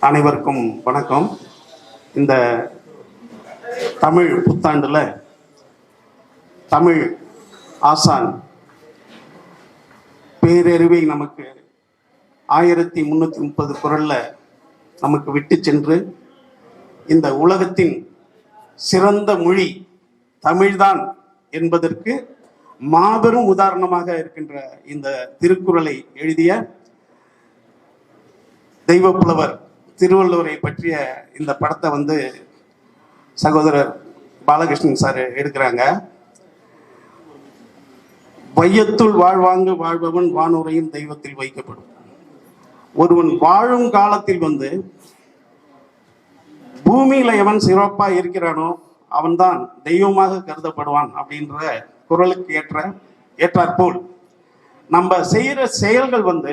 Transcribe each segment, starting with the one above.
அனைவருக்கும் வணக்கம். இந்த தமிழ் புத்தாண்டில் தமிழ் ஆசான் பேரறிவை நமக்கு ஆயிரத்தி முந்நூற்றி முப்பது குரலில் நமக்கு விட்டு சென்று இந்த உலகத்தின் சிறந்த மொழி தமிழ்தான் என்பதற்கு மாபெரும் உதாரணமாக இருக்கின்ற இந்த திருக்குறளை எழுதிய தெய்வப்புலவர் திருவள்ளுவரை பற்றிய இந்த படத்தை வந்து சகோதரர் பாலகிருஷ்ணன் சார் எடுக்கிறாங்க. வையத்துள் வாழ்வாங்கு வாழ்பவன் வானுரையும் தெய்வத்தில் வைக்கப்படும். ஒருவன் வாழும் காலத்தில் வந்து பூமியில எவன் சிறப்பா இருக்கிறானோ அவன்தான் தெய்வமாக கருதப்படுவான் அப்படின்ற குரலுக்கு ஏற்ற ஏற்றாற்போல் நம்ம செய்கிற செயல்கள் வந்து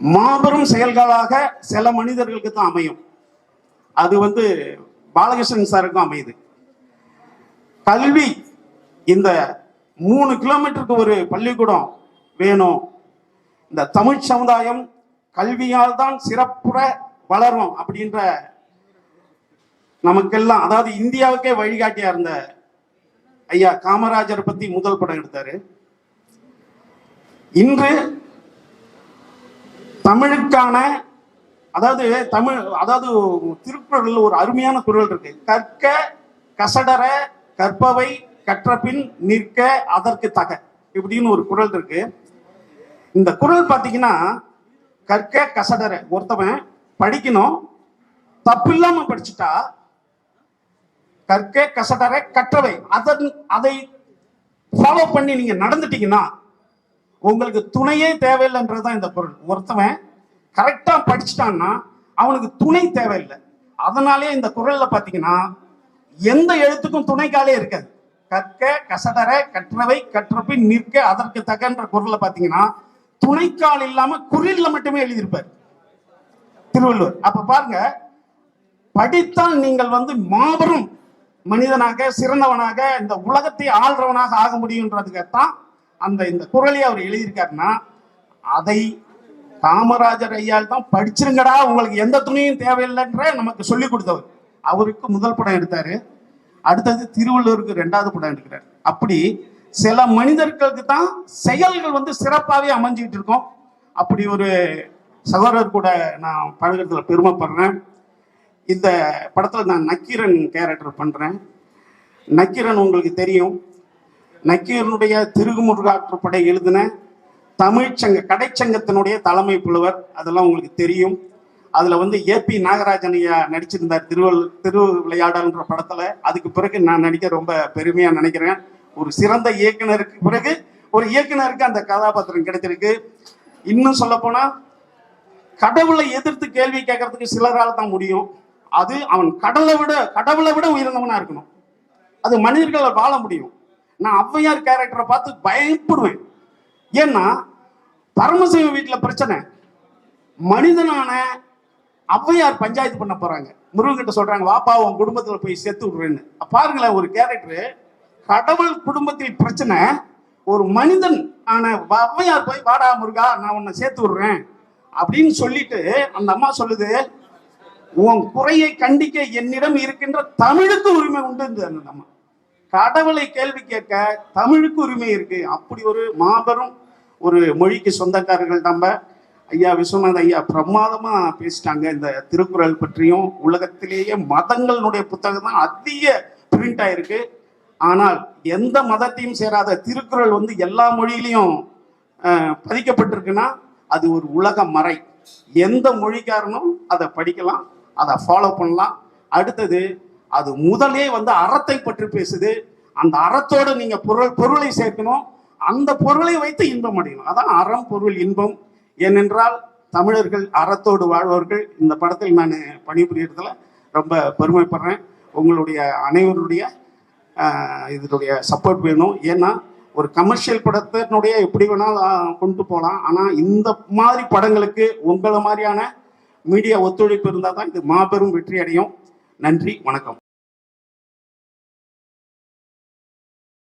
மாபெரும் செயல்களாக சில மனிதர்களுக்கு தான் அமையும். அது வந்து பாலகிருஷ்ணன் சாருக்கும் அமையுது. கல்வி இந்த மூணு கிலோமீட்டருக்கு ஒரு பள்ளிக்கூடம் வேணும். இந்த தமிழ் சமுதாயம் கல்வியால் தான் சிறப்புற வளரும் அப்படின்ற நமக்கெல்லாம் அதாவது இந்தியாவுக்கே வழிகாட்டியா இருந்த ஐயா காமராஜர் பத்தி முதல் படம் எடுத்தாரு. இன்று தமிழுக்கான அதாவது தமிழ் அதாவது திருக்குறள் ஒரு அருமையான குரல் இருக்கு. கற்க கசடர கற்பவை கற்றபின் நிற்க அதற்கு தக இப்படின்னு ஒரு குரல் இருக்கு. இந்த குரல் பார்த்தீங்கன்னா கற்க கசடர ஒருத்தவன் படிக்கணும். தப்பு இல்லாம படிச்சுட்டா கற்க கசடர கற்றவை அதன் அதை ஃபாலோ பண்ணி நீங்க நடந்துட்டீங்கன்னா உங்களுக்கு துணையே தேவையில்லைன்றதுதான் இந்த பொருள். ஒருத்தவன் கரெக்டாக படிச்சுட்டான்னா அவனுக்கு துணை தேவையில்லை. அதனாலே இந்த குரலில் பார்த்தீங்கன்னா எந்த எழுத்துக்கும் துணைக்காலே இருக்காது. கற்க கசடர கற்றவை கற்றபின் நிற்க அதற்கு தகன்ற குரலில் பார்த்தீங்கன்னா துணைக்கால் இல்லாம குரலில் மட்டுமே எழுதியிருப்பார். திருவள்ளுவர். அப்ப பாருங்க படித்தால் நீங்கள் வந்து மாபெரும் மனிதனாக சிறந்தவனாக இந்த உலகத்தை ஆள்றவனாக ஆக முடியுன்றதுக்காகத்தான் அந்த இந்த குரலை அவர் எழுதியிருக்காருன்னா அதை காமராஜர் ஐயால் தான் படிச்சிருங்கடா உங்களுக்கு எந்த துணியும் தேவையில்லைன்ற நமக்கு சொல்லி கொடுத்தவர். அவருக்கு முதல் படம் எடுத்தாரு. அடுத்தது திருவள்ளுவருக்கு ரெண்டாவது படம் எடுக்கிறார். அப்படி சில மனிதர்களுக்கு தான் செயல்கள் வந்து சிறப்பாகவே அமைஞ்சுக்கிட்டு இருக்கும். அப்படி ஒரு சகோதரர் கூட நான் பழகிறதுல பெருமைப்படுறேன். இந்த படத்தில் நான் நக்கீரன் கேரக்டர் பண்ணுறேன் நக்கீரன் உங்களுக்கு தெரியும். நக்கீரனுடைய திருகுமுருகாற்றுப்படை எழுதின தமிழ்ச்சங்க கடைச்சங்கத்தினுடைய தலைமை புலவர். அதெல்லாம் உங்களுக்கு தெரியும். அதில் வந்து ஏபி நாகராஜன் ஐயா நடிச்சிருந்தார் திருவள் திரு விளையாடல்ன்ற படத்தில். அதுக்கு பிறகு நான் நடிக்க ரொம்ப பெருமையாக நினைக்கிறேன். ஒரு சிறந்த இயக்குனருக்கு பிறகு ஒரு இயக்குனருக்கு அந்த கதாபாத்திரம் கிடைச்சிருக்கு. இன்னும் சொல்லப்போனால் கடவுளை எதிர்த்து கேள்வி கேட்கறதுக்கு சிலரால் தான் முடியும். அது அவன் கடலை விட கடவுளை விட உயர்ந்தவனாக இருக்கணும். அது மனிதர்களால் வாழ முடியும். நான் ஔவையார் கேரக்டரை பார்த்து பயப்படுவேன். ஏன்னா பரமசிவ வீட்டில் பிரச்சனை. மனிதனான ஔவையார் பஞ்சாயத்து பண்ண போறாங்க. முருகன்கிட்ட சொல்றாங்க வாப்பா உன் குடும்பத்தில் போய் சேர்த்து விடுறேன்னு. பாருங்களேன் ஒரு கேரக்டர் கடவுள் குடும்பத்தில் பிரச்சனை ஒரு மனிதன் ஆன ஔவையார் போய் வாடா முருகா நான் உன்னை சேர்த்து விடுறேன். அப்படின்னு சொல்லிட்டு அந்த அம்மா சொல்லுது உன் குறையை கண்டிக்க என்னிடம் இருக்கின்ற தமிழுக்கு உரிமை உண்டு அந்த அம்மா. கடவுளை கேள்வி கேட்க தமிழுக்கு உரிமை இருக்கு. அப்படி ஒரு மாபெரும் ஒரு மொழிக்கு சொந்தக்காரர்கள் நம்ம ஐயா விஸ்வநாத ஐயா பிரமாதமா பேசிட்டாங்க. இந்த திருக்குறள் பற்றியும் உலகத்திலேயே மதங்களுடைய புத்தகம் தான் அதிக பிரிண்ட் ஆயிருக்கு. ஆனால் எந்த மதத்தையும் சேராத திருக்குறள் வந்து எல்லா மொழியிலையும் பதிக்கப்பட்டிருக்குன்னா அது ஒரு உலக மறை. எந்த மொழிக்காரனும் அதை படிக்கலாம் அதை ஃபாலோ பண்ணலாம். அடுத்தது அது முதலே வந்து அறத்தை பற்றி பேசுது. அந்த அறத்தோடு நீங்கள் பொருள் பொருளை சேர்க்கணும். அந்த பொருளை வைத்து இன்பம் அடையணும். அதான் அறம் பொருள் இன்பம். ஏனென்றால் தமிழர்கள் அறத்தோடு வாழ்வர்கள் இந்த படத்தில் நான் பணிபுரியறதுல ரொம்ப பெருமைப்படுறேன். உங்களுடைய அனைவருடைய இதனுடைய சப்போர்ட் வேணும். ஏன்னா ஒரு கமர்ஷியல் படத்தினுடைய எப்படி வேணாலும் கொண்டு போகலாம். ஆனால் இந்த மாதிரி படங்களுக்கு உங்களை மாதிரியான மீடியா ஒத்துழைப்பு இருந்தால் தான் இது மாபெரும் வெற்றி அடையும் நன்றி வணக்கம்.